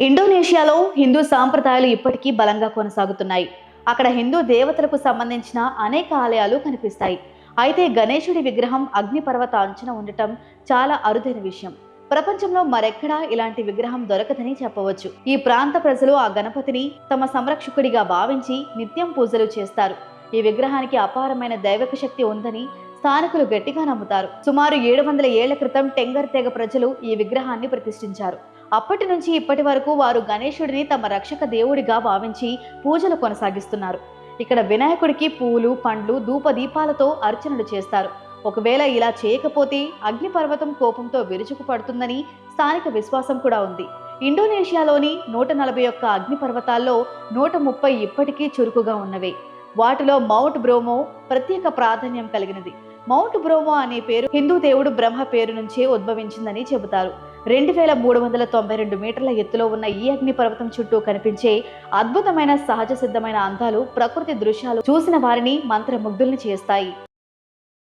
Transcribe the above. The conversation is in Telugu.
ఇండోనేషియాలో హిందూ సాంప్రదాయాలు ఇప్పటికీ బలంగా కొనసాగుతున్నాయి. అక్కడ హిందూ దేవతలకు సంబంధించిన అనేక ఆలయాలు కనిపిస్తాయి. అయితే గణేశుడి విగ్రహం అగ్నిపర్వత అంచున ఉండటం చాలా అరుదైన విషయం. ప్రపంచంలో మరెక్కడా ఇలాంటి విగ్రహం దొరకదని చెప్పవచ్చు. ఈ ప్రాంత ప్రజలు ఆ గణపతిని తమ సంరక్షకుడిగా భావించి నిత్యం పూజలు చేస్తారు. ఈ విగ్రహానికి అపారమైన దైవక శక్తి ఉందని స్థానికులు గట్టిగా నమ్ముతారు. సుమారు ఏడు వందల ఏళ్ళ క్రితం టెంగర్ తెగ ప్రజలు ఈ విగ్రహాన్ని ప్రతిష్ఠించారు. అప్పటి నుంచి ఇప్పటి వరకు వారు గణేశుడిని తమ రక్షక దేవుడిగా భావించి పూజలు కొనసాగిస్తున్నారు. ఇక్కడ వినాయకుడికి పూలు పండ్లు ధూపదీపాలతో అర్చనలు చేస్తారు. ఒకవేళ ఇలా చేయకపోతే అగ్నిపర్వతం కోపంతో విరుచుకు పడుతుందని స్థానిక విశ్వాసం కూడా ఉంది. ఇండోనేషియాలోని నూట నలభై ఒక్క అగ్నిపర్వతాల్లో నూట ముప్పై ఇప్పటికీ చురుకుగా ఉన్నవే. వాటిలో మౌంట్ బ్రోమో ప్రత్యేక ప్రాధాన్యం కలిగినది. మౌంట్ బ్రోమో అనే పేరు హిందూ దేవుడు బ్రహ్మ పేరు నుంచే ఉద్భవించిందని చెబుతారు. రెండు వేల మూడు వందల తొంభై రెండు మీటర్ల ఎత్తులో ఉన్న ఈ అగ్నిపర్వతం చుట్టూ కనిపించే అద్భుతమైన సహజ సిద్ధమైన అందాలు ప్రకృతి దృశ్యాలు చూసిన వారిని మంత్రముగ్ధుల్ని చేస్తాయి.